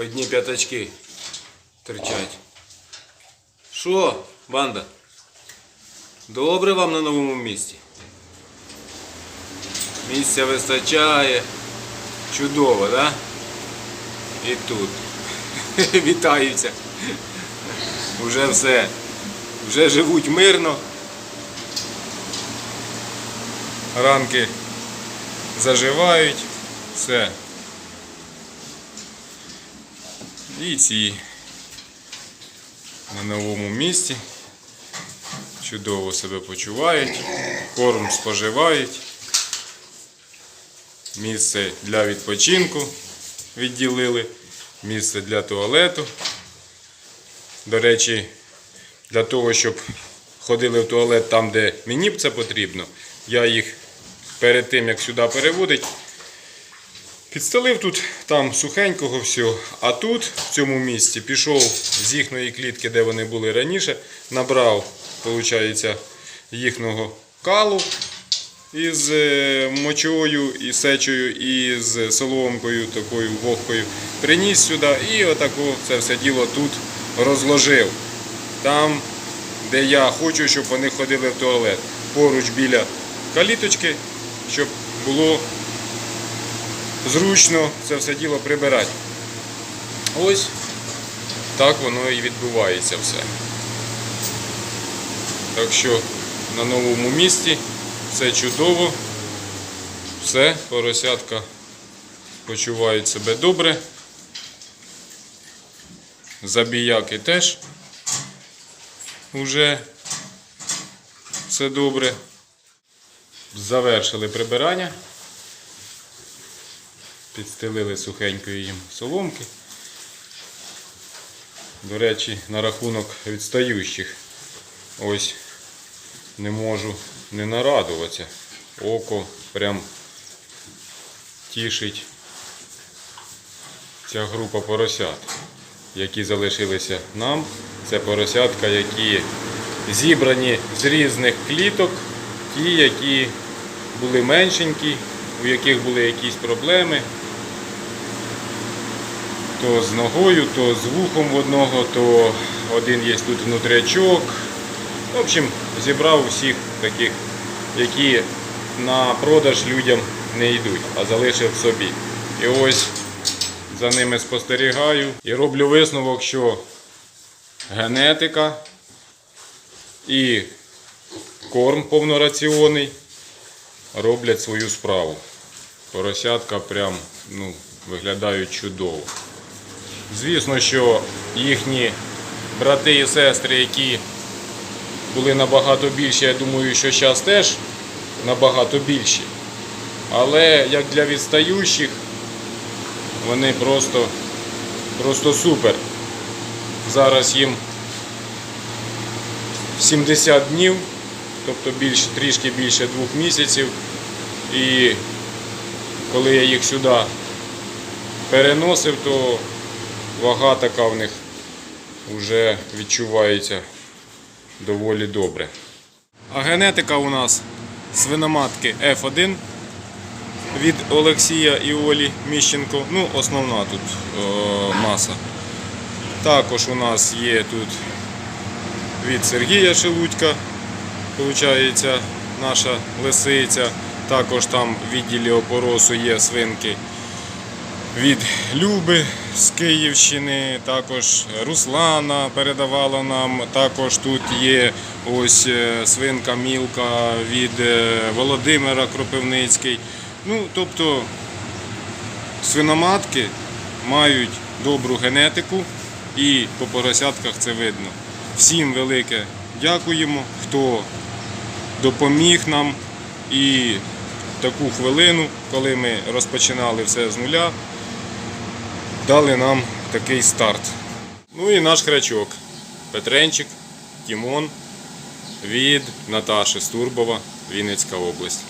Одні п'ятачки терчать. Що, банда? Добре вам на новому місці? Місця вистачає. Чудово, да? І тут. Вітаються. Уже все. Вже живуть мирно. Ранки заживають. Все. Ці на новому місці. Чудово себе почувають, корм споживають. Місце для відпочинку відділили, місце для туалету. До речі, для того, щоб ходили в туалет там, де мені б це потрібно, я їх перед тим, як сюди переводить, Підстелив тут там сухенького всього, а тут, в цьому місці, пішов з їхньої клітки, де вони були раніше, набрав, виходить, їхнього калу із е, мочою, і сечою, і з соломкою, такою вогкою. Приніс сюди і отако це все діло тут розложив. Там, де я хочу, щоб вони ходили в туалет. Поруч біля каліточки, щоб було зручно це все діло прибирати. Ось так воно і відбувається все. Так що на новому місці все чудово, все, поросятка почувають себе добре. Забіяки теж вже все добре. Завершили прибирання. Підстелили сухенької їм соломки. До речі, на рахунок відстаючих. Ось не можу не нарадуватися. Око прям тішить ця група поросят, які залишилися нам. Це поросятка, які зібрані з різних кліток, ті, які були меншенькі, у яких були якісь проблеми то з ногою, то з вухом в одного, то один є тут внутрячок. В общем, зібрав усіх таких, які на продаж людям не йдуть, а залишив собі. І ось за ними спостерігаю і роблю висновок, що генетика і корм повнораціонний роблять свою справу. Поросятка прям ну, виглядають чудово. Звісно, що їхні брати і сестри, які були набагато більші, я думаю, що зараз теж набагато більші. Але як для відстаючих, вони просто, просто супер. Зараз їм 70 днів, тобто більш, трішки більше двох місяців. І коли я їх сюди переносив, то вага така в них вже відчувається доволі добре. А генетика у нас свиноматки F1 від Олексія і Олі Міщенко. Ну, основна тут е, маса. Також у нас є тут від Сергія Шелудька, виходить, наша лисиця. Також там в відділі опоросу є свинки від Люби з Київщини, також Руслана передавала нам. Також тут є ось е, свинка Мілка від е, Володимира Кропивницький. Ну, тобто свиноматки мають добру генетику і по поросятках це видно. Всім велике дякуємо, хто допоміг нам і таку хвилину, коли ми розпочинали все з нуля, дали нам такий старт. Ну і наш хрячок Петренчик, Тімон від Наташи Стурбова, Вінницька область.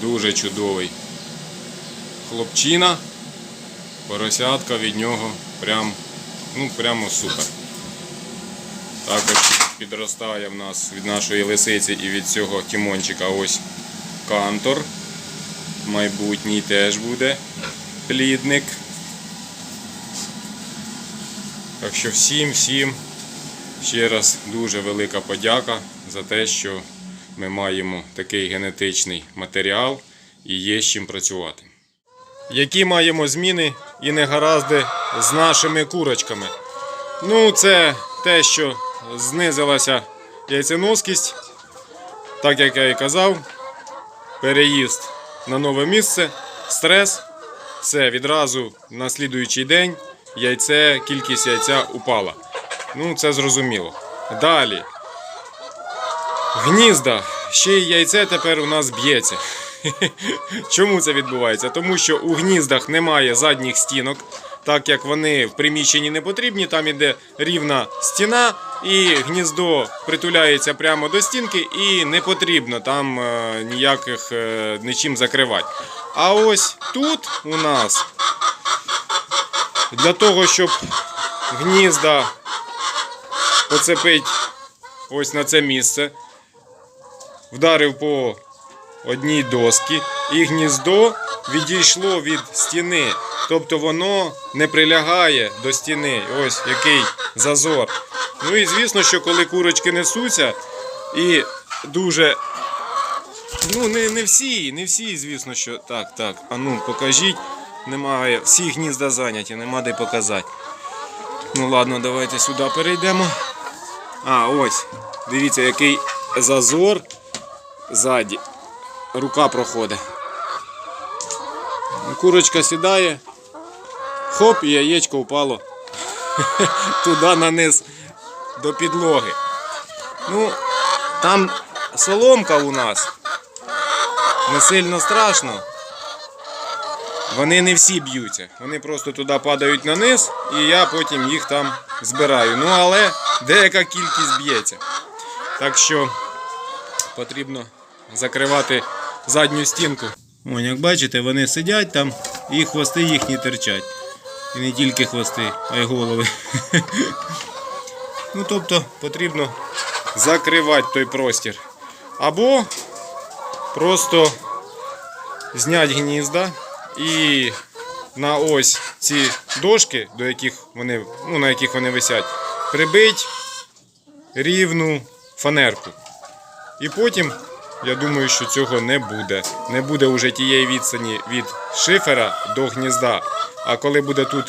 Дуже чудовий хлопчина, поросятка від нього прям, ну, прямо супер. Також підростає в нас від нашої лисиці і від цього тімончика ось кантор. Майбутній теж буде плідник. Так що всім, всім ще раз дуже велика подяка за те, що ми маємо такий генетичний матеріал і є з чим працювати. Які маємо зміни і негаразди з нашими курочками? Ну, це те, що знизилася яйценоскість, так як я і казав, переїзд на нове місце, стрес, все відразу на слідуючий день яйце, кількість яйця упала. Ну, це зрозуміло. Далі. Гнізда. Ще й яйце тепер у нас б'ється. Чому це відбувається? Тому що у гніздах немає задніх стінок, так як вони в приміщенні не потрібні, там іде рівна стіна, і гніздо притуляється прямо до стінки, і не потрібно там е, ніяких е, нічим закривати. А ось тут у нас для того, щоб гнізда поцепить ось на це місце, вдарив по одній доски, і гніздо відійшло від стіни. Тобто воно не прилягає до стіни. Ось який зазор. Ну і звісно, що коли курочки несуться і дуже. Ну, не, не всі, не всі, звісно, що. Так, так. А ну, покажіть. Немає. Всі гнізда зайняті, нема де показати. Ну ладно, давайте сюди перейдемо. А, ось. Дивіться, який зазор ззаді. Рука проходить. Курочка сідає. Хоп, і яєчко впало туди на низ до підлоги. Ну, там соломка у нас. Не сильно страшно. Вони не всі б'ються. Вони просто туди падають на низ, і я потім їх там збираю. Ну, але деяка кількість б'ється. Так що потрібно закривати задню стінку. О, як бачите, вони сидять там і хвости їхні терчать. І не тільки хвости, а й голови. Ну, тобто потрібно закривати той простір. Або просто зняти гнізда і на ось ці дошки, до яких вони, ну, на яких вони висять, прибить рівну фанерку. І потім, я думаю, що цього не буде. Не буде вже тієї відстані від шифера до гнізда. А коли буде тут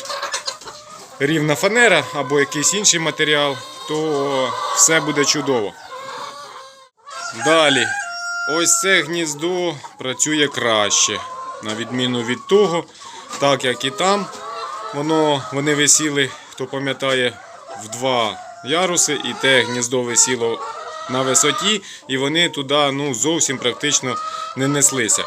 рівна фанера або якийсь інший матеріал, то все буде чудово. Далі, ось це гніздо працює краще, на відміну від того, так як і там. Воно, вони висіли, хто пам'ятає, в два яруси, і те гніздо висіло на висоті, і вони туди ну, зовсім практично не неслися.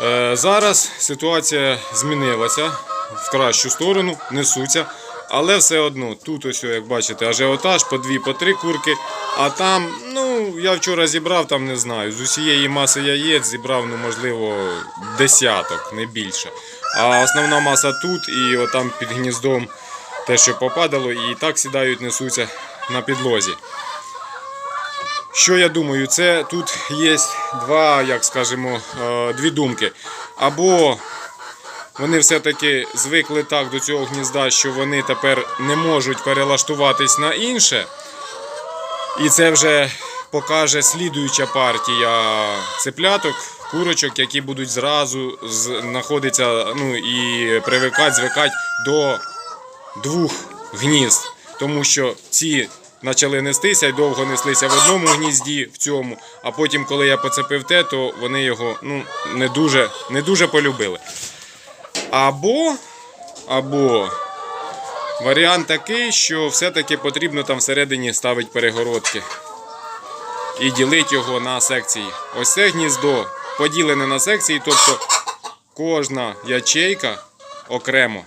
Е, зараз ситуація змінилася в кращу сторону, несуться. Але все одно, тут ось, як бачите, ажіотаж по дві, по три курки. А там, ну, я вчора зібрав, там не знаю, з усієї маси яєць зібрав, ну, можливо, десяток, не більше. А основна маса тут і отам під гніздом те, що попадало, і так сідають, несуться на підлозі. Що я думаю, це тут є два, як скажемо, е, дві думки. Або вони все-таки звикли так до цього гнізда, що вони тепер не можуть перелаштуватись на інше. І це вже покаже слідуюча партія цепляток, курочок, які будуть зразу знаходитися ну, і привикати, звикати до двох гнізд. Тому що ці почали нестися і довго неслися в одному гнізді, в цьому, а потім, коли я поцепив те, то вони його ну, не, дуже, не дуже полюбили. Або, або варіант такий, що все-таки потрібно там всередині ставити перегородки і ділити його на секції. Ось це гніздо поділене на секції, тобто кожна ячейка окремо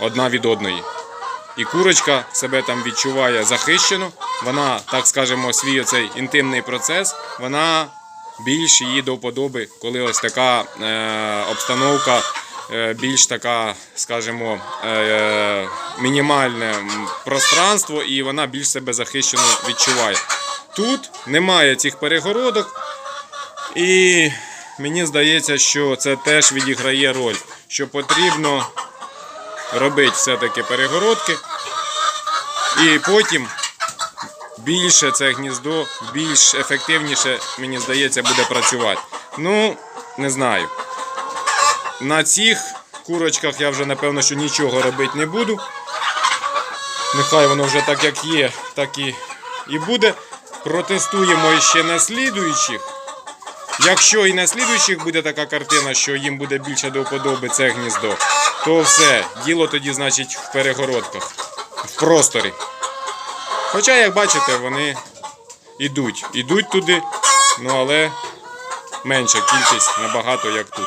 одна від одної. І курочка себе там відчуває захищено, вона, так скажемо, свій оцей інтимний процес, вона більш її до вподоби, коли ось така е, обстановка, е, більш така, скажімо, е, мінімальне пространство, і вона більш себе захищено відчуває. Тут немає цих перегородок, і мені здається, що це теж відіграє роль, що потрібно робити все-таки перегородки. І потім більше це гніздо, більш ефективніше, мені здається, буде працювати. Ну, не знаю. На цих курочках я вже напевно що нічого робити не буду. Нехай воно вже так як є, так і, і буде. Протестуємо ще на слідуючих. Якщо і на слідуючих буде така картина, що їм буде більше до вподоби це гніздо, то все, діло тоді, значить, в перегородках, в просторі. Хоча, як бачите, вони йдуть. Ідуть туди, ну але менша кількість набагато як тут.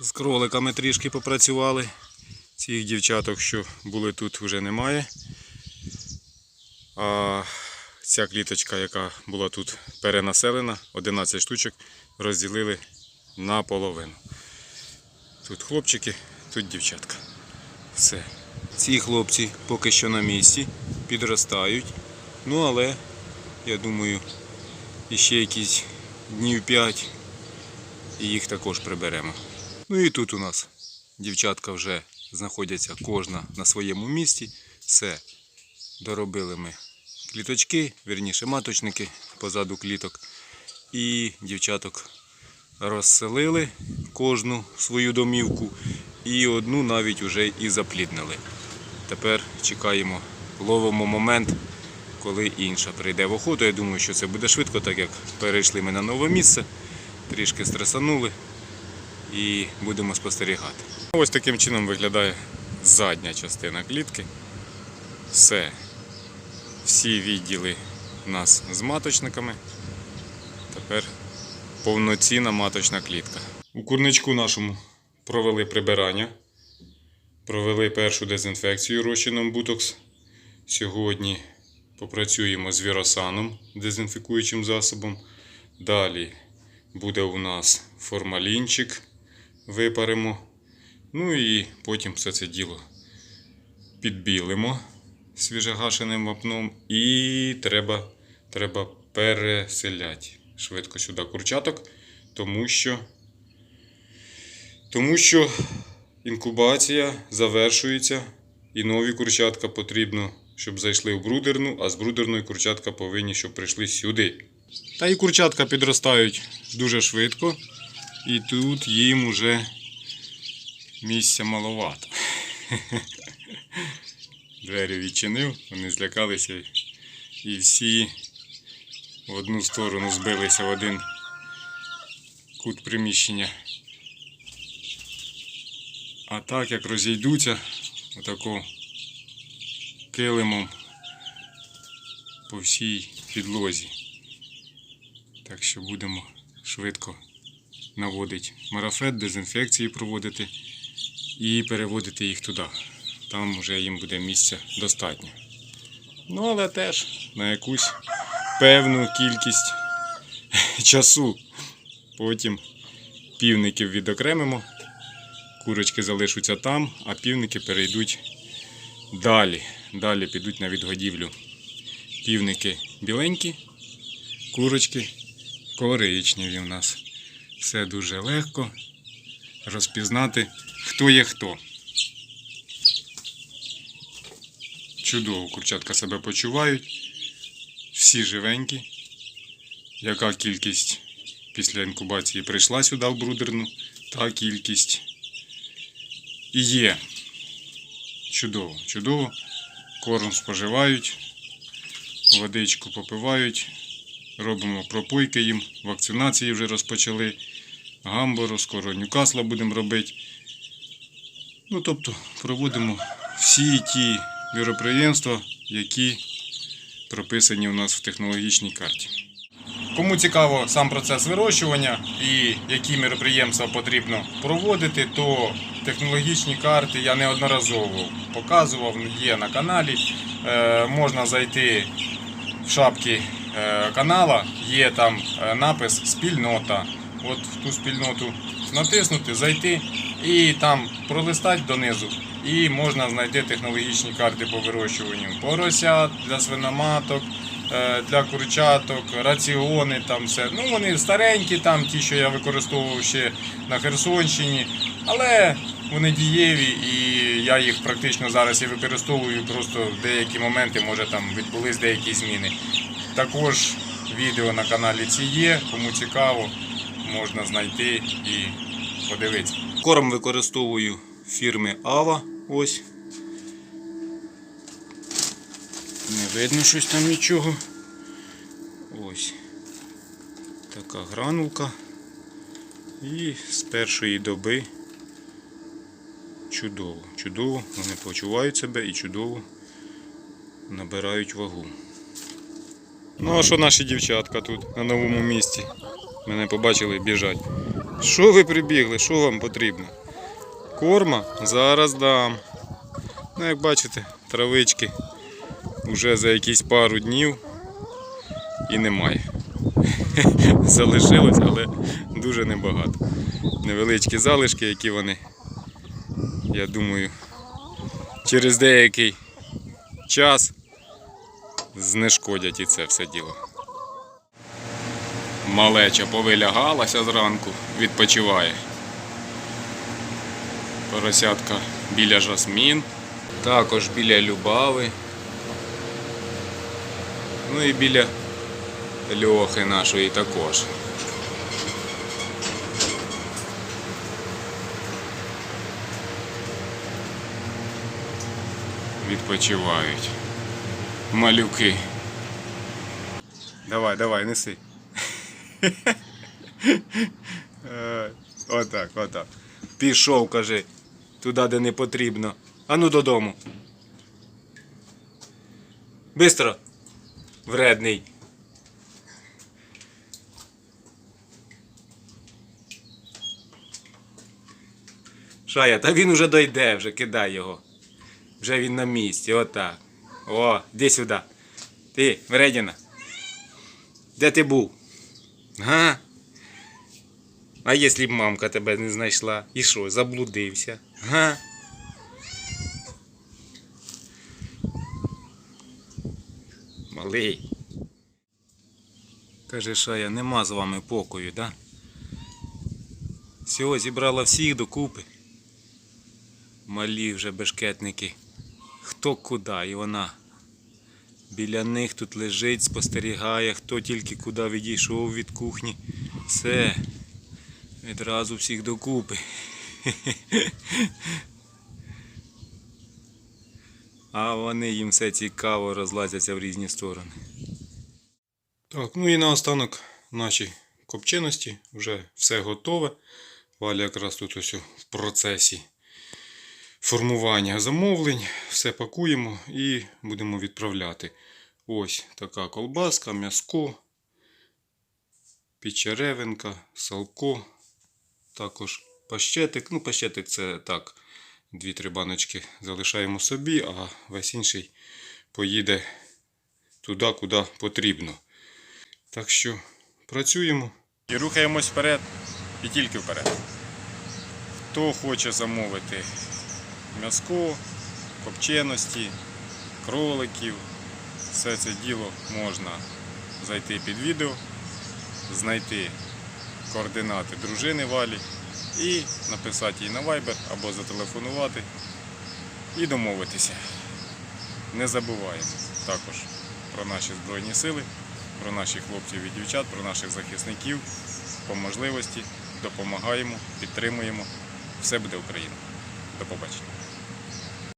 З кроликами трішки попрацювали. Цих дівчаток, що були тут, вже немає. А ця кліточка, яка була тут перенаселена, 11 штучок, розділили на половину. Тут хлопчики, тут дівчатка. Все. Ці хлопці поки що на місці, підростають. Ну але, я думаю, іще якісь днів 5 і їх також приберемо. Ну і тут у нас дівчатка вже знаходяться кожна на своєму місці. Все. Доробили ми кліточки, вірніше маточники позаду кліток. І дівчаток розселили кожну свою домівку. І одну навіть уже і запліднили. Тепер чекаємо, ловимо момент, коли інша прийде в охоту. Я думаю, що це буде швидко, так як перейшли ми на нове місце, трішки стресанули і будемо спостерігати. Ось таким чином виглядає задня частина клітки. Все. Всі відділи у нас з маточниками. Тепер повноцінна маточна клітка. У курничку нашому провели прибирання. Провели першу дезінфекцію розчином Бутокс. Сьогодні попрацюємо з віросаном, дезінфікуючим засобом. Далі буде у нас формалінчик, випаримо. Ну і потім все це діло підбілимо свіжегашеним вапном і треба, треба переселяти швидко сюди курчаток, тому що, тому що інкубація завершується і нові курчатка потрібно, щоб зайшли в брудерну, а з брудерної курчатка повинні, щоб прийшли сюди. Та і курчатка підростають дуже швидко, і тут їм уже місця маловато. Двері відчинив, вони злякалися і всі в одну сторону збилися в один кут приміщення. А так як розійдуться, отако килимом по всій підлозі. Так що будемо швидко наводити марафет, дезінфекції проводити і переводити їх туди. Там вже їм буде місця достатньо. Ну, але теж на якусь певну кількість часу. Потім півників відокремимо, курочки залишаться там, а півники перейдуть далі. Далі підуть на відгодівлю. Півники біленькі, курочки коричневі у нас. Все дуже легко розпізнати, хто є хто. Чудово курчатка себе почувають. Всі живенькі. Яка кількість після інкубації прийшла сюди в брудерну, та кількість і є. Чудово, чудово. Корм споживають, водичку попивають, робимо пропойки їм, вакцинації вже розпочали. Гамбуру, скоро Ньюкасла будемо робити. Ну, тобто проводимо всі ті міроприємства, які прописані у нас в технологічній карті. Кому цікаво сам процес вирощування і які міроприємства потрібно проводити, то технологічні карти я неодноразово показував, є на каналі. Е, можна зайти в шапки е, канала, є там е, напис Спільнота. От в ту спільноту натиснути, зайти і там пролистати донизу. І можна знайти технологічні карти по вирощуванню поросят для свиноматок, е, для курчаток, раціони там все. Ну вони старенькі, там ті, що я використовував ще на Херсонщині. Але вони дієві і я їх практично зараз і використовую. Просто в деякі моменти, може там відбулись деякі зміни. Також відео на каналі ці є, кому цікаво, можна знайти і подивитися. Корм використовую фірми Ава. Ось. Не видно щось там нічого. Ось. Така гранулка. І з першої доби чудово. Чудово, вони почувають себе і чудово набирають вагу. Ну а що наші дівчатка тут на новому місці? Мене побачили біжать. Що ви прибігли? Що вам потрібно? Корма? Зараз дам. Ну, як бачите, травички вже за якісь пару днів і немає. Залишилось, але дуже небагато. Невеличкі залишки, які вони, я думаю, через деякий час знешкодять і це все діло. Малеча повилягалася зранку, відпочиває. Поросятка біля жасмін, також біля любави. Ну і біля льохи нашої також. Відпочивають. Малюки. Давай, давай, неси. Е, Отак, отак. Пішов, каже, туди, де не потрібно. Ану додому. Бистро. Вредний. Шая, та він уже дойде, вже кидай його. Вже він на місці, отак. О, іди сюди. Ти, вредіна. Де ти був? Га? А якщо б мамка тебе не знайшла? І що, заблудився? Га? Малий. Каже, Шая, нема з вами покою, да? Всього зібрала всіх докупи. Малі вже бешкетники. Хто куди, і вона. Біля них тут лежить, спостерігає, хто тільки куди відійшов від кухні. Все. Відразу всіх докупи. А вони їм все цікаво розлазяться в різні сторони. Так, ну і наостанок наші копченості. Вже все готове. Валя якраз тут ось в процесі формування замовлень. Все пакуємо і будемо відправляти. Ось така колбаска, м'яско, печеревинка, салко, також пащетик. Ну, пащетик це так, 2-3 баночки залишаємо собі, а весь інший поїде туди, куди потрібно. Так що працюємо і рухаємось вперед і тільки вперед. Хто хоче замовити м'яско, копченості, кроликів, все це діло можна зайти під відео, знайти координати дружини Валі і написати їй на Viber або зателефонувати і домовитися. Не забуваємо також про наші Збройні Сили, про наших хлопців і дівчат, про наших захисників. По можливості допомагаємо, підтримуємо. Все буде Україна. До побачення.